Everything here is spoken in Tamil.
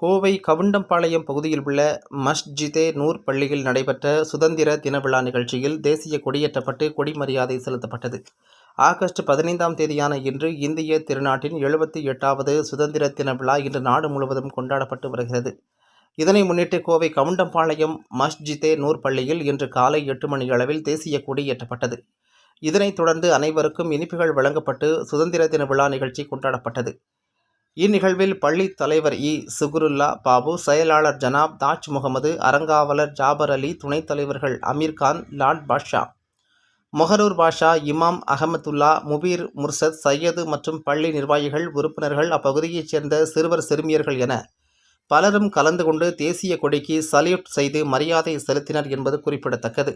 கோவை கவுண்டம்பாளையம் பகுதியில் உள்ள மஸ்ஜிதே நூர் பள்ளியில் நடைபெற்ற சுதந்திர தின விழா நிகழ்ச்சியில் தேசிய கொடியேற்றப்பட்டு கொடிமரியாதை செலுத்தப்பட்டது. ஆகஸ்ட் பதினைந்தாம் தேதியான இன்று இந்திய திருநாட்டின் எழுபத்தி எட்டாவது சுதந்திர தின விழா இன்று நாடு முழுவதும் கொண்டாடப்பட்டு வருகிறது. இதனை முன்னிட்டு கோவை கவுண்டம்பாளையம் மஸ்ஜிதே நூர் பள்ளியில் இன்று காலை எட்டு மணி அளவில் தேசிய கொடி ஏற்றப்பட்டது. இதனைத் தொடர்ந்து அனைவருக்கும் இனிப்புகள் வழங்கப்பட்டு சுதந்திர தின விழா நிகழ்ச்சி கொண்டாடப்பட்டது. இந்நிகழ்வில் பள்ளி தலைவர் இ. சுகுருல்லா பாபு செயலாளர் ஜனாப் தாஜ் முகமது அறங்காவலர் ஜாபர் அலி துணைத் தலைவர்கள் அமீர்கான் லாட் பாஷா மொஹரூர் பாஷா இமாம் அகமதுல்லா முபீர் முர்சத் சையது மற்றும் பள்ளி நிர்வாகிகள் உறுப்பினர்கள் அப்பகுதியைச் சேர்ந்த சிறுவர் சிறுமியர்கள் என பலரும் கலந்து கொண்டு தேசிய கொடிக்கு சல்யூட் செய்து மரியாதை செலுத்தினர் என்பது குறிப்பிடத்தக்கது.